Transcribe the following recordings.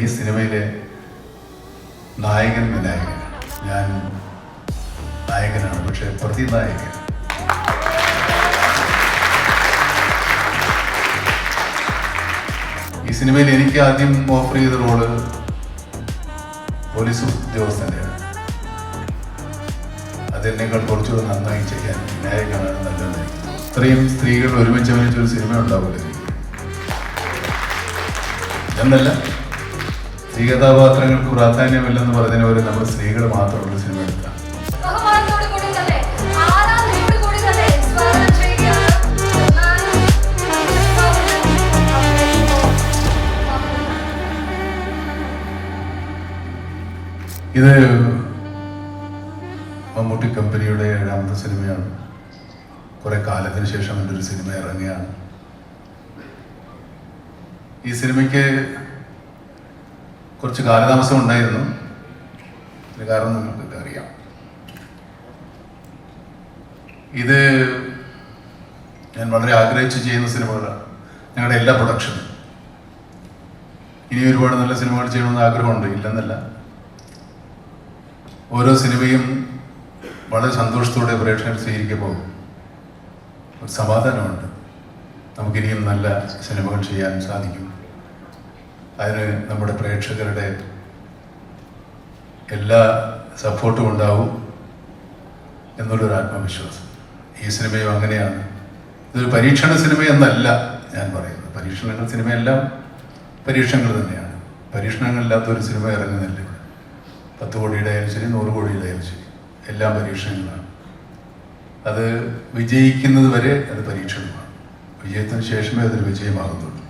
ഈ സിനിമയിലെ നായകൻ വിനായകൻ ഞാൻ നായകനാണ് പക്ഷെ പ്രതിനായകൻ. ഈ സിനിമയിൽ എനിക്ക് ആദ്യം ഓഫർ ചെയ്ത റോൾ പോലീസ് ഉദ്യോഗസ്ഥന്റെയാണ് അതെന്നേക്കാൾ കുറച്ചുകൂടെ നന്നായി ചെയ്യാൻ വിനായകനാണ് നല്ലത്. ഇത്രയും സ്ത്രീകൾ ഒരുമിച്ച് അഭിനയിച്ച ഒരു സിനിമ ഉണ്ടാവില്ല എന്നല്ല സ്ത്രീ കഥാപാത്രങ്ങൾക്ക് പ്രാധാന്യമില്ലെന്ന് പറഞ്ഞതിന് പോലും നമ്മൾ സ്ത്രീകൾ മാത്രമുള്ള സിനിമ എടുക്കാം ഇത് മമ്മൂട്ടി കമ്പനിയുടെ ഏഴാമത്തെ സിനിമയാണ്. കുറെ കാലത്തിന് ശേഷം എന്റെ ഒരു സിനിമ ഇറങ്ങിയാണ് ഈ സിനിമയ്ക്ക് കുറച്ച് കാലതാമസം ഉണ്ടായിരുന്നു. കാരണം നിങ്ങൾക്ക് അറിയാം. ഇത് ഞാൻ വളരെ ആഗ്രഹിച്ച് ചെയ്യുന്ന സിനിമകളാണ്. ഞങ്ങളുടെ എല്ലാ പ്രൊഡക്ഷനും ഇനി ഒരുപാട് നല്ല സിനിമകൾ ചെയ്യണമെന്ന് ആഗ്രഹമുണ്ട്. ഇല്ലെന്നല്ല. ഓരോ സിനിമയും വളരെ സന്തോഷത്തോടെ പ്രേക്ഷകർ സ്വീകരിക്കുമ്പോൾ ഒരു സമാധാനമുണ്ട്. നമുക്കിനിയും നല്ല സിനിമകൾ ചെയ്യാൻ സാധിക്കും. അതിന് നമ്മുടെ പ്രേക്ഷകരുടെ എല്ലാ സപ്പോർട്ടും ഉണ്ടാവും എന്നുള്ളൊരു ആത്മവിശ്വാസം. ഈ സിനിമയും അങ്ങനെയാണ്. ഇതൊരു പരീക്ഷണ സിനിമ എന്നല്ല ഞാൻ പറയുന്നത്. പരീക്ഷണങ്ങൾ സിനിമയെല്ലാം പരീക്ഷണങ്ങൾ തന്നെയാണ്. പരീക്ഷണങ്ങളില്ലാത്ത ഒരു സിനിമ ഇറങ്ങുന്നില്ല പത്ത് കോടിയുടെ ആയാലും ശരി നൂറ് കോടിയുടെ ആയാലും ശരി. എല്ലാം പരീക്ഷണങ്ങളാണ്. അത് വിജയിക്കുന്നത് വരെ അത് പരീക്ഷണമാണ്. വിജയത്തിന് ശേഷമേ അതൊരു വിജയമാകുന്നുള്ളൂ.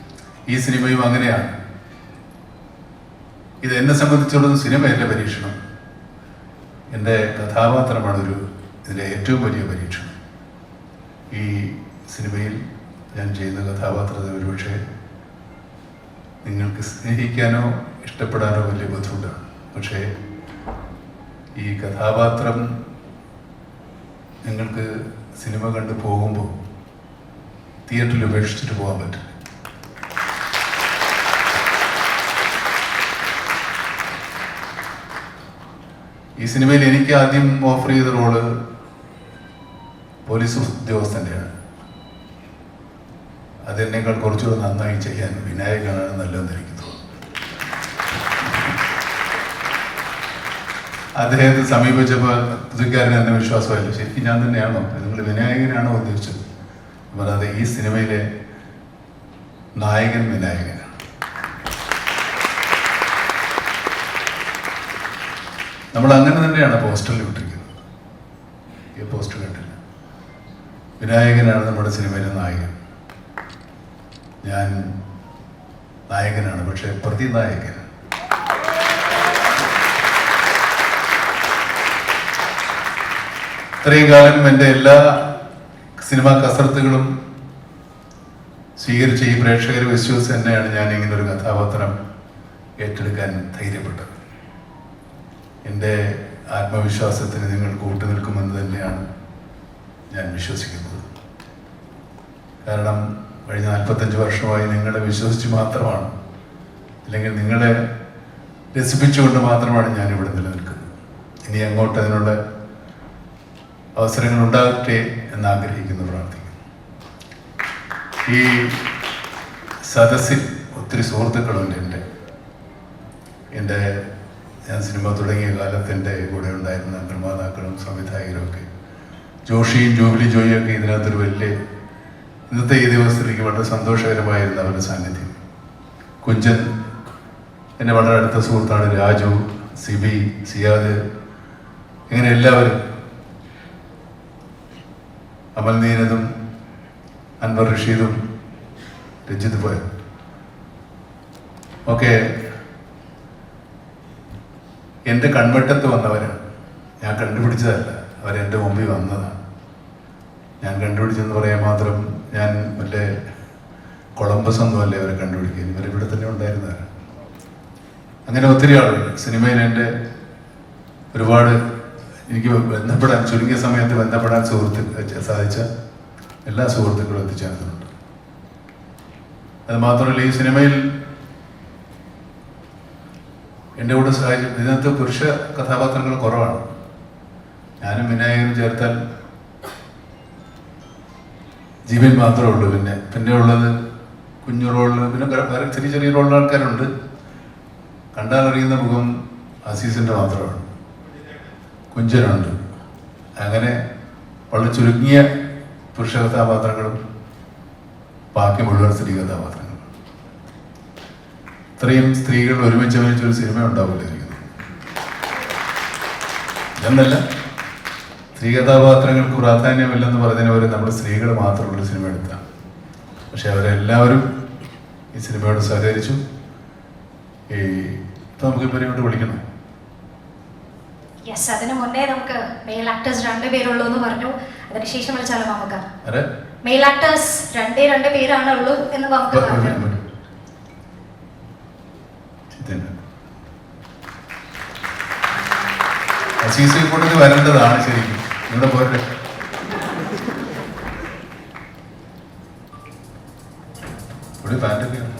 ഈ സിനിമയും അങ്ങനെയാണ്. ഇത് എന്നെ സംബന്ധിച്ചിടത്തോളം സിനിമയല്ല പരീക്ഷണം. എന്റെ കഥാപാത്രമാണ് ഒരു ഇതിലെ ഏറ്റവും വലിയ പരീക്ഷണം. ഈ സിനിമയിൽ ഞാൻ ചെയ്യുന്ന കഥാപാത്രത്തെ ഒരുപക്ഷെ നിങ്ങൾക്ക് സ്നേഹിക്കാനോ ഇഷ്ടപ്പെടാനോ വലിയ ബുദ്ധിമുട്ടാണ്. പക്ഷേ ഈ കഥാപാത്രം നിങ്ങൾക്ക് സിനിമ കണ്ട് പോകുമ്പോൾ തിയേറ്ററിൽ ഉപേക്ഷിച്ചിട്ട് പോകാൻ പറ്റില്ല. ഈ സിനിമയിൽ എനിക്ക് ആദ്യം ഓഫർ ചെയ്ത റോൾ പോലീസ് ഉദ്യോഗസ്ഥന്റെയാണ്. അതെന്നേക്കാൾ കുറച്ചുകൂടെ നന്നായി ചെയ്യാൻ വിനായകനാണ് നല്ലതെന്ന് എനിക്ക് തോന്നുന്നു. അദ്ദേഹത്തെ സമീപിച്ചപ്പോൾ പുതുക്കാരൻ എന്നെ വിശ്വാസമല്ല ശരിക്കും ഞാൻ തന്നെയാണോ? നിങ്ങൾ വിനായകനാണോ ഉദ്ദേശിച്ചത്? അപ്പോൾ അത് ഈ സിനിമയിലെ നായകൻ വിനായകനാണ് നമ്മൾ അങ്ങനെ തന്നെയാണ് പോസ്റ്ററിൽ വിട്ടിരിക്കുന്നത് ഈ പോസ്റ്റർ കണ്ടില്ല. വിനായകനാണ് നമ്മുടെ സിനിമയിലെ നായകൻ. ഞാൻ നായകനാണ് പക്ഷേ പ്രതിനായകൻ. ഇത്രയും കാലം എന്റെ എല്ലാ സിനിമാ കസർത്തുകളും സ്വീകരിച്ച ഈ പ്രേക്ഷകർ വിശ്വസിച്ച് തന്നെയാണ് ഞാൻ ഇങ്ങനെ ഒരു കഥാപാത്രം ഏറ്റെടുക്കാൻ ധൈര്യപ്പെട്ടത്. എന്റെ ആത്മവിശ്വാസത്തിന് നിങ്ങൾ കൂട്ടുനിൽക്കുമെന്ന് തന്നെയാണ് ഞാൻ വിശ്വസിക്കുന്നത്. കാരണം കഴിഞ്ഞ നാൽപ്പത്തഞ്ച് വർഷമായി നിങ്ങളെ വിശ്വസിച്ച് മാത്രമാണ്. അല്ലെങ്കിൽ നിങ്ങളെ രസിപ്പിച്ചുകൊണ്ട് മാത്രമാണ് ഞാൻ ഇവിടെ നിലനിൽക്കുന്നത്. ഇനി അങ്ങോട്ട് അതിനുള്ള അവസരങ്ങൾ ഉണ്ടാകട്ടെ എന്ന് ആഗ്രഹിക്കുന്നു പ്രാർത്ഥിക്കുന്നു. ഈ സദസ്സിൽ ഒത്തിരി സുഹൃത്തുക്കളുണ്ട് എന്റെ. എന്റെ ഞാൻ സിനിമ തുടങ്ങിയ കാലത്ത് എന്റെ കൂടെ ഉണ്ടായിരുന്ന നിർമ്മാതാക്കളും സംവിധായകരും ഒക്കെ. ജോഷിയും ജൂബിലി ജോയിയും ഒക്കെ ഇതിനകത്തൊരു വലിയ ഇന്നത്തെ ഈ ദിവസത്തിലേക്ക് വളരെ സന്തോഷകരമായിരുന്നു അവരുടെ സാന്നിധ്യം. കുഞ്ചൻ എന്റെ വളരെ അടുത്ത സുഹൃത്താണ് രാജു സിബി സിയാദ് ഇങ്ങനെ എല്ലാവരും. അമൽ നീരതും അൻവർ റഷീദും രഞ്ജിത് പോയ. ഒക്കെ എന്റെ കൺവെട്ടത്ത് വന്നവരാണ് ഞാൻ കണ്ടുപിടിച്ചതല്ല. അവരെന്റെ മുമ്പിൽ വന്നതാണ് ഞാൻ കണ്ടുപിടിച്ചെന്ന് പറയാൻ മാത്രം ഞാൻ മറ്റേ കൊളംബസ് ഒന്നുമല്ല ഇവരെ കണ്ടുപിടിക്കുക ഇവിടെ തന്നെ ഉണ്ടായിരുന്നവരാണ് അങ്ങനെ ഒത്തിരി ആളുകൾ സിനിമയിൽ എന്റെ ഒരുപാട് എനിക്ക് ബന്ധപ്പെടാൻ ചുരുങ്ങിയ സമയത്ത് ബന്ധപ്പെടാൻ സുഹൃത്തു സാധിച്ച എല്ലാ സുഹൃത്തുക്കളും എത്തിച്ചേർന്നിട്ടുണ്ട്. അത് മാത്രമല്ല ഈ സിനിമയിൽ എന്റെ കൂടെ സഹായിച്ചു ഇതിനകത്ത് പുരുഷ കഥാപാത്രങ്ങൾ കുറവാണ്. ഞാനും വിനായകനും ചേർത്താൽ ജീവൻ മാത്രമേ ഉള്ളൂ. പിന്നെ പിന്നെ ഉള്ളത് കുഞ്ഞു റോളിൽ പിന്നെ വേറെ ചെറിയ ചെറിയ റോളുള്ള ആൾക്കാരുണ്ട്. കണ്ടാൽ അറിയുന്ന മുഖം അസീസിന്റെ മാത്രമാണ്. കുഞ്ചനുണ്ട്. അങ്ങനെ വളരെ ചുരുങ്ങിയ പുരുഷ കഥാപാത്രങ്ങളും ബാക്കി മുഴുവൻ സ്ത്രീ കഥാപാത്രങ്ങളും. ഇത്രയും സ്ത്രീകൾ ഒരുമിച്ച് അഭിനയിച്ച ഒരു സിനിമ ഉണ്ടാവില്ലായിരിക്കുന്നു. എന്നല്ല സ്ത്രീ കഥാപാത്രങ്ങൾക്ക് പ്രാധാന്യമില്ലെന്ന് പറഞ്ഞതിന് പോലെ നമ്മൾ സ്ത്രീകൾ മാത്രമുള്ള സിനിമ എടുത്താണ് പക്ഷെ അവരെല്ലാവരും ഈ സിനിമയോട് സഹകരിച്ചു. ഈ ഇപ്പം നമുക്ക് ഇങ്ങോട്ട് വിളിക്കണം. യെസ് അതിനു മുന്നേ നമുക്ക് മെയിൽ ആക്ടേഴ്സ് രണ്ടുപേരുള്ളൂ എന്ന് പറഞ്ഞു. അതിനുശേഷം വിളിച്ചാലും നമുക്ക് മെയിൽ ആക്ടേഴ്സ് രണ്ടേ രണ്ട് പേരാണ് ഉള്ളൂ എന്ന് നമുക്ക് പറഞ്ഞു സി കൂടെ വരേണ്ടതാണ് ശരിക്കും. ഇവിടെ പോരട്ടെ? ഇവിടെ പാന്റൊക്കെ എന്നാ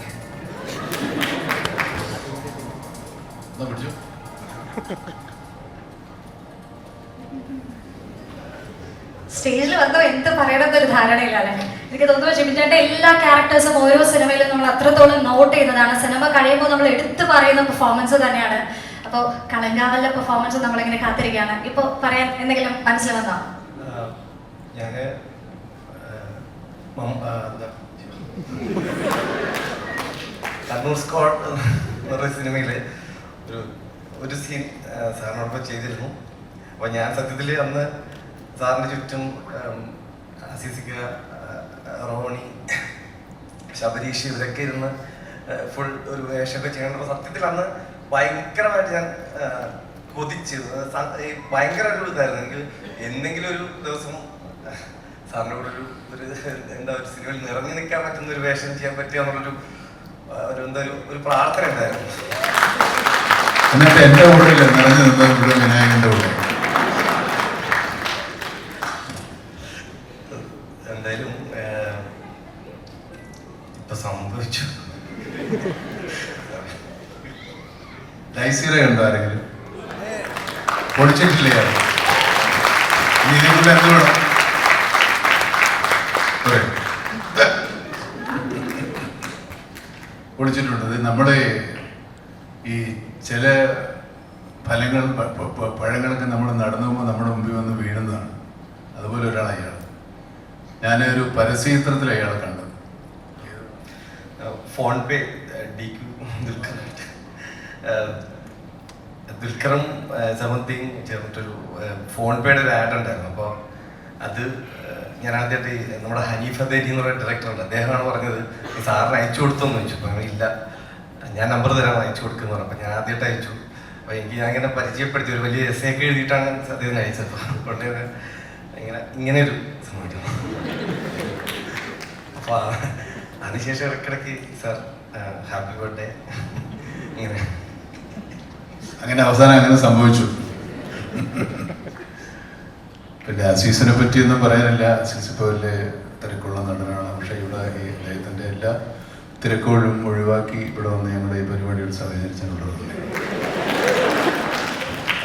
സ്റ്റേജിൽ വന്നോ എന്ത് പറയണമെന്നൊരു ധാരണയില്ല അല്ലേ? എനിക്ക് തോന്നുന്നു ജിമിന്റെ എല്ലാ ക്യാരക്ടേഴ്സും ഓരോ സിനിമയിലും നമ്മൾ അത്രത്തോളം നോട്ട് ചെയ്യുന്നതാണ് സിനിമ കഴിയുമ്പോൾ നമ്മൾ എടുത്തു പറയുന്ന പെർഫോമൻസ് തന്നെയാണ്. അപ്പോൾ കളങ്കാവലിലെ പെർഫോമൻസ് നമ്മളിങ്ങനെ കാത്തിരിക്കുകയാണ്. ഇപ്പോൾ പറയാൻ എന്തെങ്കിലും മനസ്സിൽ വന്നോ ഞാൻ സിനിമയിൽ ഒരു ഒരു സീൻ സാറിനോടൊപ്പം ചെയ്തിരുന്നു. അപ്പോൾ ഞാൻ സത്യത്തിൽ അന്ന് സാറിന്റെ ചുറ്റും ആസിസിക്ക റോണി ശബരീഷ് ഇവരൊക്കെ ഇരുന്ന് ഫുൾ ഒരു വേഷമൊക്കെ ചെയ്യണം സത്യത്തിൽ അന്ന് ഭയങ്കരമായിട്ട് ഞാൻ കൊതിച്ചിരുന്നു ഭയങ്കര ഒരു ഇതായിരുന്നു. എനിക്ക് എന്തെങ്കിലും ഒരു ദിവസം സാറിന്റെ കൂടെ ഒരു ഒരു എന്താ ഒരു സിനിമയിൽ നിറഞ്ഞു നിൽക്കാൻ പറ്റുന്ന ഒരു വേഷം ചെയ്യാൻ പറ്റുക എന്നുള്ളൊരു ഒരു എന്താ ഒരു പ്രാർത്ഥന ഉണ്ടായിരുന്നു. എന്നിട്ട് എന്റെ കൂടെ നിറഞ്ഞു ഇവിടെ വിനായകന്റെ കൂടെ. പൊളിച്ചിട്ടില്ലേ പൊളിച്ചിട്ടുണ്ട്. നമ്മുടെ ഈ ചില ഫലങ്ങൾ പഴങ്ങളൊക്കെ നമ്മൾ നടന്നു പോകുമ്പോൾ നമ്മുടെ മുമ്പിൽ വന്ന് വീഴുന്നതാണ്. അതുപോലെ ഒരാൾ അയാൾ. ഞാനൊരു പരസ്യചിത്രത്തിൽ അയാളെ കണ്ടത് ഫോൺ പേ ഡി ദുൽഖറും സമന്തിയും ചേർന്നിട്ടൊരു ഫോൺ പേയുടെ ഒരു ആഡ് ഉണ്ടായിരുന്നു. അപ്പോൾ അത് ഞാൻ ആദ്യമായിട്ട് നമ്മുടെ ഹനീഫ് അദേരി എന്ന് പറയുന്ന ഡയറക്ടറുണ്ട് അദ്ദേഹമാണ് പറഞ്ഞത് സാറിന് അയച്ചു കൊടുത്തെന്ന് ചോദിച്ചു. അപ്പോൾ ഇല്ല ഞാൻ നമ്പർ തരാൻ അയച്ചു കൊടുക്കുന്നു പറഞ്ഞു. അപ്പോൾ ഞാൻ ആദ്യമായിട്ട് അയച്ചു. അപ്പോൾ എനിക്ക് ഞാൻ ഇങ്ങനെ പരിചയപ്പെടുത്തി ഒരു വലിയ എസ് ഒക്കെ എഴുതിയിട്ടാണ് അദ്ദേഹം അയച്ചത്. അതുകൊണ്ട് ഇങ്ങനെ ഇങ്ങനെ ഒരു സംഭവിച്ചു അപ്പോൾ അതിനുശേഷം ഇടയ്ക്കിടയ്ക്ക് സാർ ഹാപ്പി ബർത്ത്ഡേ. ഇങ്ങനെ. അങ്ങനെ അവസാനം അങ്ങനെ സംഭവിച്ചു. പിന്നെ അസീസിനെ പറ്റിയൊന്നും പറയാനില്ല. അസീസ് ഇപ്പോൾ വലിയ തിരക്കുള്ള നടനാണ്. പക്ഷേ ഇവിടെ ഈ അദ്ദേഹത്തിന്റെ എല്ലാ തിരക്കുകളും ഒഴിവാക്കി ഇവിടെ വന്ന് ഞങ്ങളുടെ ഈ പരിപാടിയിൽ സഹകരിച്ചിട്ടുള്ളത്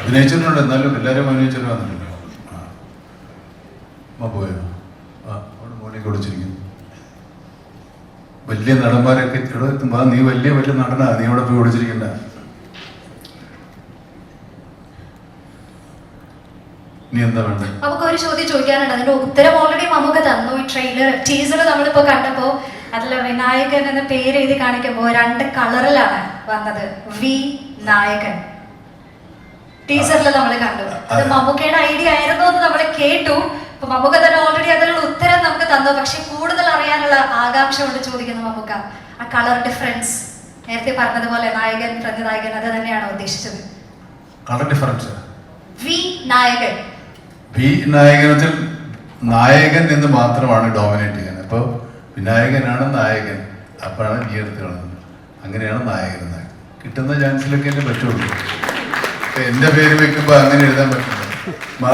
അഭിനയിച്ചിട്ടുണ്ട്. എന്നാലും എല്ലാവരും അഭിനയിച്ചിട്ട് അമ്മ പോയോ? ആ അവിടെ കുടിച്ചിരിക്കുന്നു വലിയ നടന്മാരൊക്കെ ഇവിടെ എത്തുമ്പോൾ നീ വലിയ വലിയ നടനാ. നീ അവിടെ പോയി കുടിച്ചിരിക്കണ്ട നീ എന്താ വേണ്ടത് നമുക്ക് ഒരു ചോദ്യം ചോദിക്കാനുണ്ട്. അതിന്റെ ഉത്തരം ഓൾറെഡി നമുക്ക് തന്നു. ഈ ട്രെയിലർ ടീസർ നമ്മളിപ്പോ കണ്ടപ്പോ അതിൽ വിനായകൻ എന്ന പേര് എഴുതി കാണിക്കുമ്പോ രണ്ട് കളറിലാണ് വന്നത്. വി നായകൻ. ടീസറിൽ നമ്മൾ കണ്ടു. അത്. മമ്മൂക്കയുടെ ഐഡിയ ആയിരുന്നു എന്ന് നമ്മൾ കേട്ടു. അപ്പൊ മമ്മൂക്ക തന്നെ ഓൾറെഡി അതിനുള്ള ഉത്തരം നമുക്ക് തന്നു. പക്ഷെ കൂടുതൽ അറിയാനുള്ള ആകാംക്ഷ കൊണ്ട് ചോദിക്കുന്നു മമ്മൂക്ക. ആ കളർ ഡിഫറൻസ് നേരത്തെ പറഞ്ഞതുപോലെ നായകൻ പ്രതിനായകൻ അത് തന്നെയാണ് ഉദ്ദേശിച്ചത്? Colour difference Vinayakan. വി നായകനത്തിൽ നായകൻ എന്ന് മാത്രമാണ് ഡോമിനേറ്റ് ചെയ്യുന്നത്. അപ്പോൾ വിനായകനാണ് നായകൻ. അപ്പോഴാണ് എടുത്ത് കാണുന്നത്. അങ്ങനെയാണ് നായകൻ കിട്ടുന്ന ചാൻസിലൊക്കെ അല്ലേ പറ്റുള്ളൂ. എന്റെ പേര് വെക്കുമ്പോൾ അങ്ങനെ എഴുതാൻ പറ്റില്ല. മാ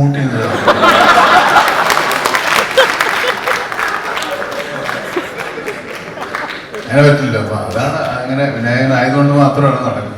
ഊട്ടി എന്ന്. അങ്ങനെ പറ്റില്ല. അപ്പൊ അതാണ് അങ്ങനെ വിനായകൻ ആയതുകൊണ്ട് മാത്രമാണ് നടക്കുന്നത്.